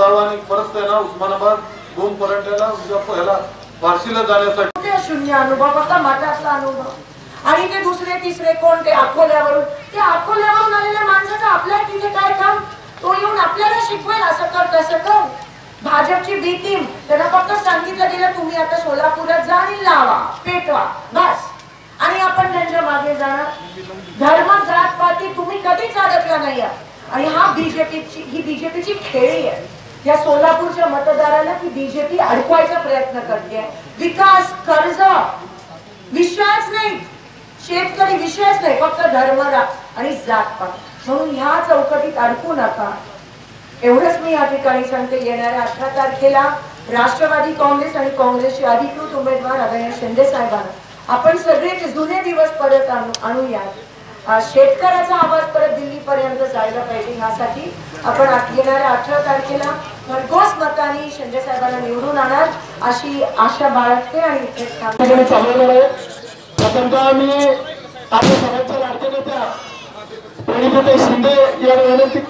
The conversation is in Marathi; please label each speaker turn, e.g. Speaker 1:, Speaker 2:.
Speaker 1: सुधारवानी परत आहे ना उस्मानाबाद दोन पर्यटनाला ह्याला बार्शीला जाण्यासाठी.
Speaker 2: शून्य अनुभव? फक्त मठातला अनुभव. आणि ते दुसरे तिसरे कोण? ते अकोल्यावरून. ते अकोल्यावरून आलेल्या माणसाचं आपल्या तिथे काय काम? तो येऊन आपल्याला शिकवेल असं कर तसं कर. भाजपची बी टीम त्यांना फक्त सांगितलं गेलं तुम्ही आता सोलापुरात जा आणि लावा पेटवा बस. आणि आपण त्यांच्या मागे जाणार. धर्म जात पाती तुम्ही कधीच अडकला नाही आणि हा बीजेपीची ही बीजेपीची खेळी आहे. या सोलापूरच्या मतदाराला ती बीजेपी अडकवायचा प्रयत्न करते विकास कर्ज विश्वास नाही. शेतकरी विश्वास नाही फक्त धर्म आणि जातपात म्हणून ह्या चौकटीत अडकू नका. एवढंच मी या ठिकाणी सांगते येणाऱ्या अठरा तारखेला राष्ट्रवादी काँग्रेस आणि काँग्रेसचे अधिकृत उमेदवार अभय शिंदे साहेबांना. आपण सगळे जुने दिवस परत आणू आणूयात. शेतकऱ्याचा आवाज परत दिल्लीपर्यंत जायला पाहिजे ह्यासाठी आपण येणाऱ्या अठरा तारखेला भरघोस मताने संजय साहेबांना निवडून आणणार अशी आशा बाळगते आणि
Speaker 3: प्रथमतः मी आपल्या सगळ्यांच्या लाडक्या नेत्या शिंदे या विनंती